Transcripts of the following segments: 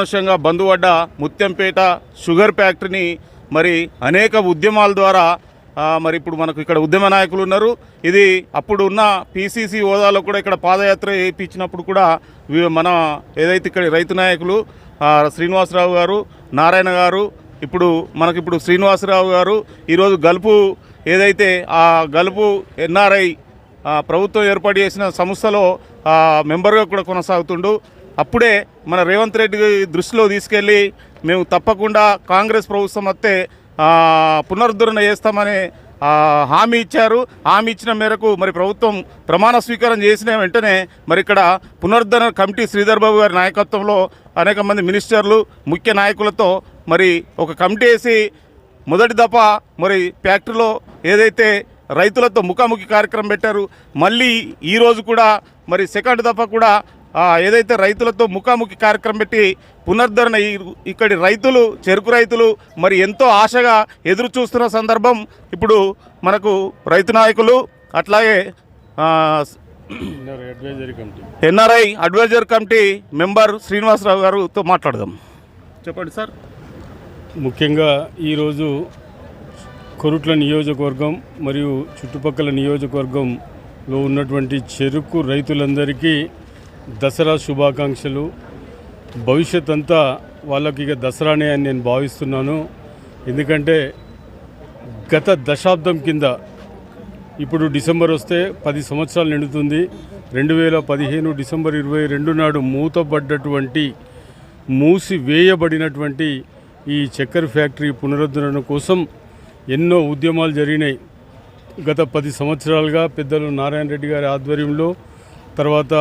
ఆదర్శంగా బంధువడ్డ ముత్యంపేట షుగర్ ఫ్యాక్టరీని మరి అనేక ఉద్యమాల ద్వారా మరి ఇప్పుడు మనకు ఇక్కడ ఉద్యమ నాయకులు ఉన్నారు. ఇది అప్పుడు ఉన్న పీసీసీ హోదాలో కూడా ఇక్కడ పాదయాత్ర వేయించినప్పుడు కూడా మన ఏదైతే ఇక్కడ రైతు నాయకులు శ్రీనివాసరావు గారు నారాయణ గారు ఇప్పుడు మనకిప్పుడు శ్రీనివాసరావు గారు ఈరోజు గలుపు ఏదైతే ఆ గలుపు ఎన్ఆర్ఐ ప్రభుత్వం ఏర్పాటు చేసిన సంస్థలో మెంబర్గా కూడా కొనసాగుతుండు. అప్పుడే మన రేవంత్ రెడ్డి దృష్టిలో తీసుకెళ్ళి మేము తప్పకుండా కాంగ్రెస్ ప్రభుత్వం వస్తే పునరుద్ధరణ చేస్తామని హామీ ఇచ్చారు. హామీ ఇచ్చిన మేరకు మరి ప్రభుత్వం ప్రమాణ స్వీకారం చేసిన వెంటనే మరి ఇక్కడ పునరుద్ధరణ కమిటీ శ్రీధర్ బాబు గారి నాయకత్వంలో అనేక మంది మినిస్టర్లు ముఖ్య నాయకులతో మరి ఒక కమిటీ వేసి మొదటి దఫ మరి ఫ్యాక్టరీలో ఏదైతే రైతులతో ముఖాముఖి కార్యక్రమం పెట్టారు మళ్ళీ ఈరోజు కూడా మరి సెకండ్ దఫా కూడా ఏదైతే రైతులతో ముఖాముఖి కార్యక్రమం పెట్టి పునరుద్ధరణ ఇక్కడి రైతులు చెరుకు రైతులు మరి ఎంతో ఆశగా ఎదురు చూస్తున్న సందర్భం ఇప్పుడు మనకు రైతు నాయకులు అట్లాగే ఆ, advisory committee. NRI adviser committee member Srinivasarao గారితో మాట్లాడదాం. చెప్పండి సార్. ముఖ్యంగా ఈరోజు కొరుట్ల నియోజకవర్గం మరియు చుట్టుపక్కల నియోజకవర్గంలో ఉన్నటువంటి చెరుకు రైతులందరికీ దసరా శుభాకాంక్షలు. భవిష్యత్ అంతా వాళ్ళకి ఇక దసరానే అని నేను భావిస్తున్నాను. ఎందుకంటే గత దశాబ్దం కింద ఇప్పుడు డిసెంబర్ వస్తే పది సంవత్సరాలు నిండుతుంది. రెండు వేల పదిహేను డిసెంబర్ ఇరవై రెండు నాడు మూతపడ్డటువంటి మూసివేయబడినటువంటి ఈ చక్కెర ఫ్యాక్టరీ పునరుద్ధరణ కోసం ఎన్నో ఉద్యమాలు జరిగినాయి. గత పది సంవత్సరాలుగా పెద్దలు నారాయణ రెడ్డి గారి ఆధ్వర్యంలో తర్వాత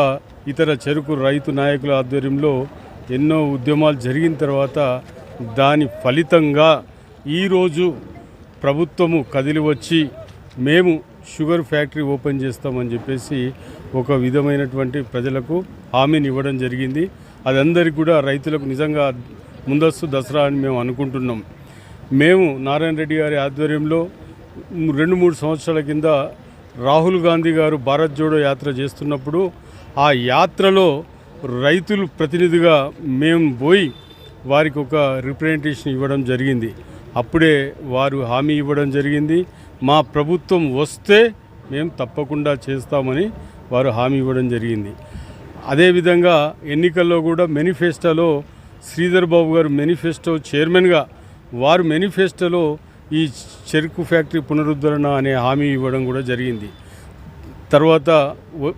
ఇతర చెరుకు రైతు నాయకుల ఆధ్వర్యంలో ఎన్నో ఉద్యమాలు జరిగిన తర్వాత దాని ఫలితంగా ఈరోజు ప్రభుత్వము కదిలి వచ్చి మేము షుగర్ ఫ్యాక్టరీ ఓపెన్ చేస్తామని చెప్పేసి ఒక విధమైనటువంటి ప్రజలకు హామీని ఇవ్వడం జరిగింది. అది అందరికీ కూడా రైతులకు నిజంగా ముందస్తు దసరా అని మేము అనుకుంటున్నాం. మేము నారాయణ రెడ్డి గారి ఆధ్వర్యంలో రెండు మూడు సంవత్సరాల కింద రాహుల్ గాంధీ గారు భారత్ జోడో యాత్ర చేస్తున్నప్పుడు ఆ యాత్రలో రైతులు ప్రతినిధిగా మేము పోయి వారికి ఒక రిప్రజెంటేషన్ ఇవ్వడం జరిగింది. అప్పుడే వారు హామీ ఇవ్వడం జరిగింది. మా ప్రభుత్వం వస్తే మేము తప్పకుండా చేస్తామని వారు హామీ ఇవ్వడం జరిగింది. అదేవిధంగా ఎన్నికల్లో కూడా మేనిఫెస్టోలో శ్రీధర్ బాబు గారు మేనిఫెస్టో చైర్మన్గా వారు మేనిఫెస్టోలో ఈ చెరుకు ఫ్యాక్టరీ పునరుద్ధరణ అనే హామీ ఇవ్వడం కూడా జరిగింది. తర్వాత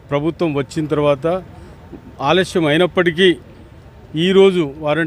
ప్రభుత్వం వచ్చిన తర్వాత ఆలస్యం అయినప్పటికీ ఈరోజు వారంటీ